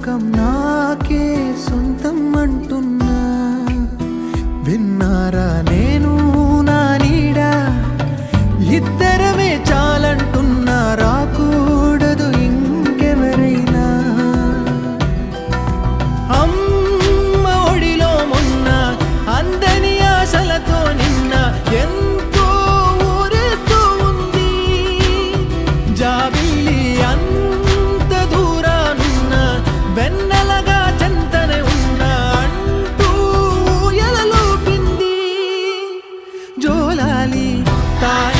లోకం నాకే సొంతం అంటున్నా. విన్నారానే time